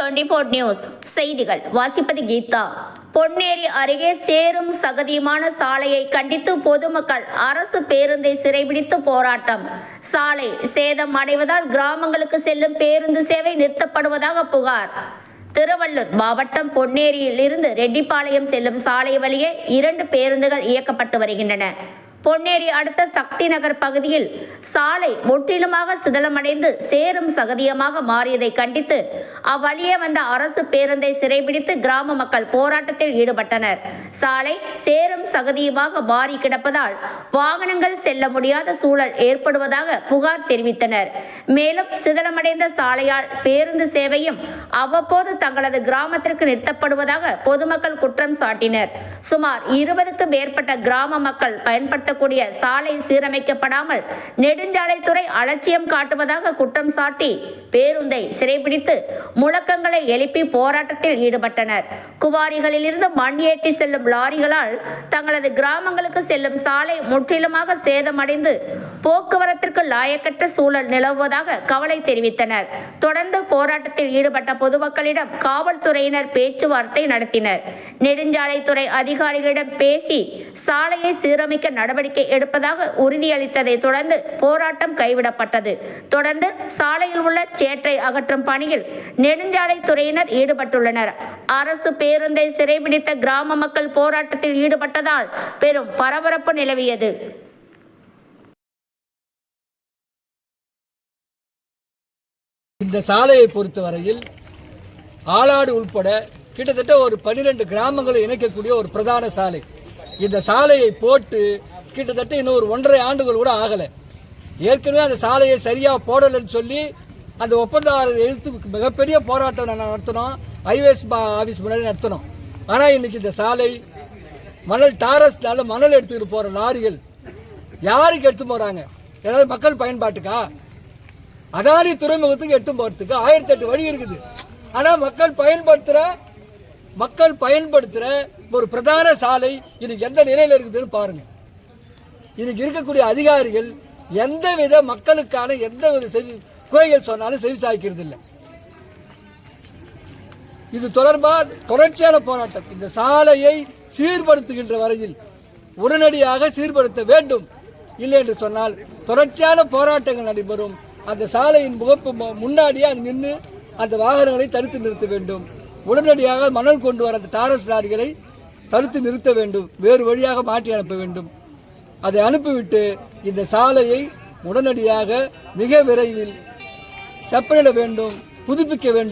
Twenty four news செய்திகள். வாசிப்பது கீதா. பொன்னேரி அருகே சேரும் சகதியுமான சாலையை கண்டித்து பொதுமக்கள் அரசு பேருந்தை சிறைபிடித்து போராட்டம். சாலை சேதம் அடைவதால் கிராமங்களுக்கு செல்லும் பேருந்து சேவை நிறுத்தப்படுவதாக புகார். திருவள்ளூர் மாவட்டம் பொன்னேரியில் இருந்து ரெட்டிப்பாளையம் செல்லும் சாலை வழியே இரண்டு பேருந்துகள் இயக்கப்பட்டு வருகின்றன. பொன்னேரி அடுத்த சக்தி நகர் பகுதியில் சாலை முற்றிலுமாக சிதலமடைந்து சேரும் சகதியமாக மாறியதை கண்டித்து அவ்வழியே வந்த அரசு பேருந்தை சிறைபிடித்து கிராம மக்கள் போராட்டத்தில் ஈடுபட்டனர். சாலை சேரும் சகதியுமாக மாறி கிடப்பதால் வாகனங்கள் செல்ல முடியாத சூழல் ஏற்படுவதாக புகார் தெரிவித்தனர். மேலும் சிதலமடைந்த சாலையால் பேருந்து சேவையும் அவ்வப்போது தங்களது கிராமத்திற்கு நிறுத்தப்படுவதாக பொதுமக்கள் குற்றம் சாட்டினர். சுமார் இருபதுக்கு மேற்பட்ட கிராம மக்கள் பயன்படுத்தக்கூடிய சாலை சீரமைக்கப்படாமல் நெடுஞ்சாலைத்துறை அலட்சியம் காட்டுவதாக குற்றம் சாட்டி பேருந்தை சிறைபிடித்து முழக்கங்களை எழுப்பி போராட்டத்தில் ஈடுபட்டனர். குவாரிகளிலிருந்து மண் ஏற்றி செல்லும் லாரிகளால் தங்களது கிராமங்களுக்கு செல்லும் சாலை முற்றிலுமாக சேதமடைந்து போக்குவரத்திற்கு லாயக்கற்ற சூழல் நிலவுவதாக கவலை தெரிவித்தனர். தொடர்ந்து போராட்டத்தில் ஈடுபட்ட பொதுமக்களிடம் காவல்துறையினர் பேச்சுவார்த்தை நடத்தினர். நெடுஞ்சாலைத்துறை அதிகாரிகளிடம் பேசி சாலையை சீரமைக்க நடவடிக்கை நடவடிக்கை எடுப்பதாக உறுதியளித்ததை தொடர்ந்து போராட்டம் கைவிடப்பட்டது. தொடர்ந்து சாலையில் உள்ள சேற்றை அகற்றும் பணியில் நெடுஞ்சாலைத்துறையினர் ஈடுபட்டுள்ளனர். அரசு பேருந்தை சிறைபிடித்த கிராம மக்கள் போராட்டத்தில் ஈடுபட்டதால் பெரும் பரபரப்பு நிலவியது. இந்த சாலையை பொறுத்தவரையில் ஆலாடு உள்பட கிட்டத்தட்ட ஒரு பன்னிரெண்டு கிராமங்களை இணைக்கக்கூடிய ஒரு பிரதான சாலை. இந்த சாலையை போட்டு கிட்டத்தட்ட இன்னும் ஒரு ஒன்றரை ஆண்டுகள் கூட ஆகலை. ஏற்கனவே அந்த சாலையை சரியாக போடலைன்னு சொல்லி அந்த ஒப்பந்ததாரர் எழுத்து மிகப்பெரிய போராட்டம் நாங்கள் நடத்தினோம். ஹைவேஸ் ஆஃபீஸ் முன்னாடி நடத்தினோம். ஆனால் இன்னைக்கு இந்த சாலை மணல் டாரஸ்னால மணல் எடுத்துக்கிட்டு போகிற லாரிகள் யாருக்கு எடுத்து போகிறாங்க ஏதாவது மக்கள் பயன்பாட்டுக்கா? அதானி துறைமுகத்துக்கு எடுத்து போகிறதுக்கு ஆயிரத்தி எட்டு வழி இருக்குது. ஆனால் மக்கள் பயன்படுத்துகிற மக்கள் பயன்படுத்துகிற ஒரு பிரதான சாலை இன்னைக்கு எந்த நிலையில் இருக்குதுன்னு பாருங்கள் இன்னைக்கு இருக்கக்கூடிய அதிகாரிகள் எந்த வித மக்களுக்கான எந்த வித செவி குறைகள் சொன்னாலும் செவி சாய்க்கிறது இல்லை. இது தொடர்பாக தொடர்ச்சியான போராட்டம். இந்த சாலையை சீர்படுத்துகின்ற வரையில் உடனடியாக சீர்படுத்த வேண்டும். இல்லை என்று சொன்னால் தொடர்ச்சியான போராட்டங்கள் நடைபெறும். அந்த சாலையின் முகப்பு மு- முன்னாடியே நின்று அந்த வாகனங்களை தடுத்து நிறுத்த வேண்டும். உடனடியாக மணல் கொண்டு வர அந்த டாரஸ் லாரிகளை தடுத்து நிறுத்த வேண்டும். வேறு வழியாக மாற்றி அனுப்ப வேண்டும். அதை அனுப்பிவிட்டு இந்த சாலையை உடனடியாக மிக விரைவில் செப்பனிட வேண்டும் புதுப்பிக்க வேண்டும்